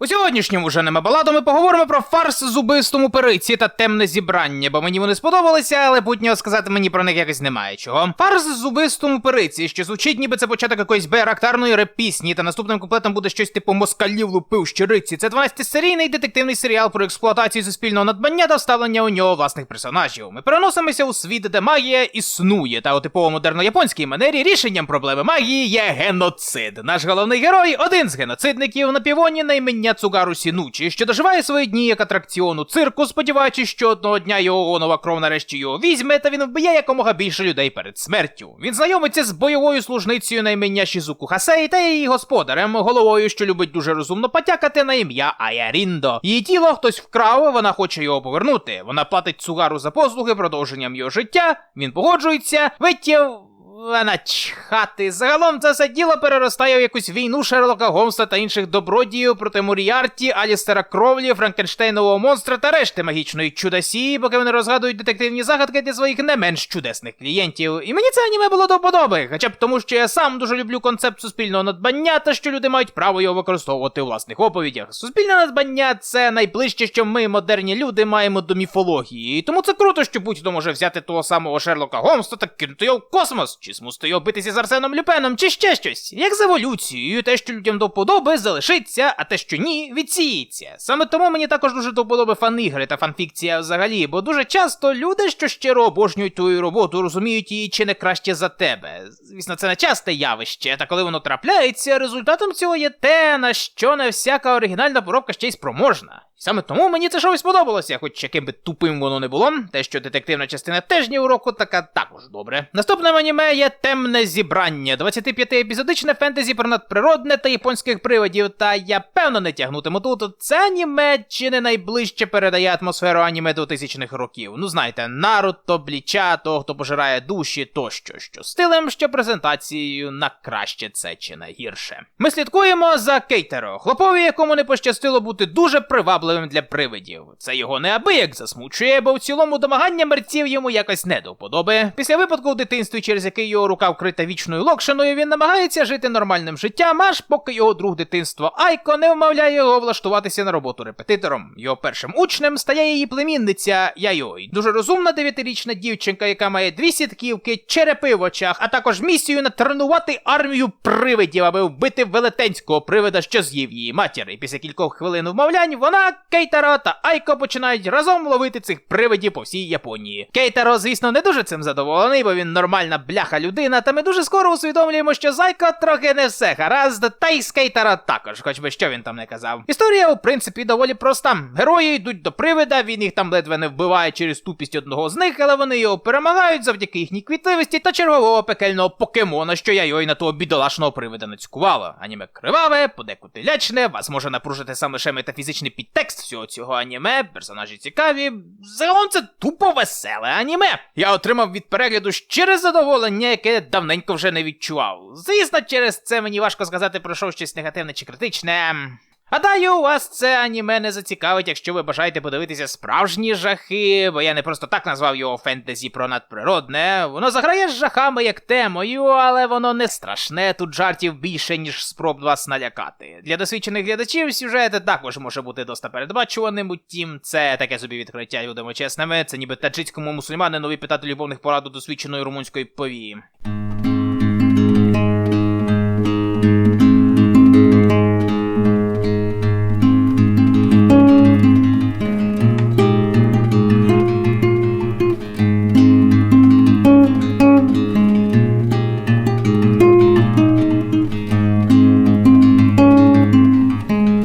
У сьогоднішньому же нема баладу ми поговоримо про фарс з убивством у периці та темне зібрання, бо мені вони сподобалися, але путнього сказати мені про них якось немає чого. Фарс з убивством у периці, що звучить, ніби це початок якоїсь байрактарної реп-пісні, та наступним куплетом буде щось типу москалів лупив щириці. Це 12-серійний детективний серіал про експлуатацію суспільного надбання та вставлення у нього власних персонажів. Ми переносимося у світ, де магія існує, та у типово модерно-японській манері рішенням проблеми магії є геноцид. Наш головний герой один з геноцидників на півоні на ім'я Цугару Сінучі, що доживає свої дні як атракціону цирку, сподіваючись, що одного дня його онова кров нарешті його візьме, та він вб'є якомога більше людей перед смертю. Він знайомиться з бойовою служницею на ім'я Шізуку Хасей та її господарем, головою, що любить дуже розумно потякати на ім'я Аяріндо. Її тіло хтось вкрав, вона хоче його повернути. Вона платить Цугару за послуги продовженням його життя. Він погоджується, виттєв. Вона чхати. Загалом це все діло переростає в якусь війну Шерлока Голмса та інших добродіїв проти Муріарті, Алістера Кровлі, Франкенштейнового монстра та решти магічної чудасії, поки вони розгадують детективні загадки для своїх не менш чудесних клієнтів. І мені це аніме було до вподоби, хоча б тому, що я сам дуже люблю концепт суспільного надбання та що люди мають право його використовувати у власних оповідях. Суспільне надбання це найближче, що ми, модерні люди, маємо до міфології. І тому це круто, що будь-хто може взяти того самого Шерлока Голмса та кинути його в космос, чи змусити його битися з Арсеном Люпеном, чи ще щось. Як з еволюцією, те, що людям до вподоби, залишиться, а те, що ні, відсіється. Саме тому мені також дуже до вподоби фан-ігри та фанфікція взагалі, бо дуже часто люди, що щиро обожнюють твою роботу, розуміють її чи не краще за тебе. Звісно, це не часте явище, та коли воно трапляється, результатом цього є те, на що не всяка оригінальна поробка ще й спроможна. І саме тому мені це шоу сподобалося, хоч яким би тупим воно не було. Те, що детективна частина тижнів року, така також добре. Наступним аніме є темне зібрання, 25-епізодичне фентезі про надприродне та японських привидів. Та я певно не тягнутиму тут. Це аніме чи не найближче передає атмосферу аніме 2000-х років. Ну знаєте, Наруто, Бліча, того, хто пожирає душі, тощо, що стилем, що презентацією на краще це чи на гірше. Ми слідкуємо за Кейтеро, хлопові, якому не пощастило бути дуже привабливим для привидів. Це його неабияк засмучує, бо в цілому домагання мерців йому якось не до вподоби. Після випадку в дитинстві, через який його рука вкрита вічною локшиною, він намагається жити нормальним життям, аж поки його друг дитинства Айко не вмовляє його влаштуватися на роботу репетитором. Його першим учнем стає її племінниця Яйой. Дуже розумна дев'ятирічна дівчинка, яка має дві сітківки, черепи в очах, а також місію натренувати армію привидів, аби вбити велетенського привида, що з'їв її матір. І після кількох хвилин вмовлянь вона, Кейтаро та Айко починають разом ловити цих привидів по всій Японії. Кейтаро, звісно, не дуже цим задоволений, бо він нормальна бляха людина, та ми дуже скоро усвідомлюємо, що Зайко трохи не все гаразд, та й з Кейтаро також, хоч би що він там не казав. Історія, у принципі, доволі проста. Герої йдуть до привида, він їх там ледве не вбиває через тупість одного з них, але вони його перемагають завдяки їхній квітливості та чергового пекельного покемона, що я йой на того бідолашного привида нацькувала. Аніме криваве, подекуди лячне, вас може напружити сам лише метафізичний підтекст всього цього аніме, персонажі цікаві. Загалом це тупо веселе аніме. Я отримав від перегляду щире задоволення, яке давненько вже не відчував. Звісно, через це мені важко сказати про що щось негативне чи критичне. Гадаю, вас це аніме не зацікавить, якщо ви бажаєте подивитися справжні жахи, бо я не просто так назвав його фентезі про надприродне. Воно заграє з жахами як темою, але воно не страшне, тут жартів більше, ніж спроб вас налякати. Для досвідчених глядачів сюжет також може бути доста передбачуваним, утім, це таке собі відкриття, будемо чесними. Це ніби таджицькому мусульманину питати любовних порад у досвідченої румунської повії.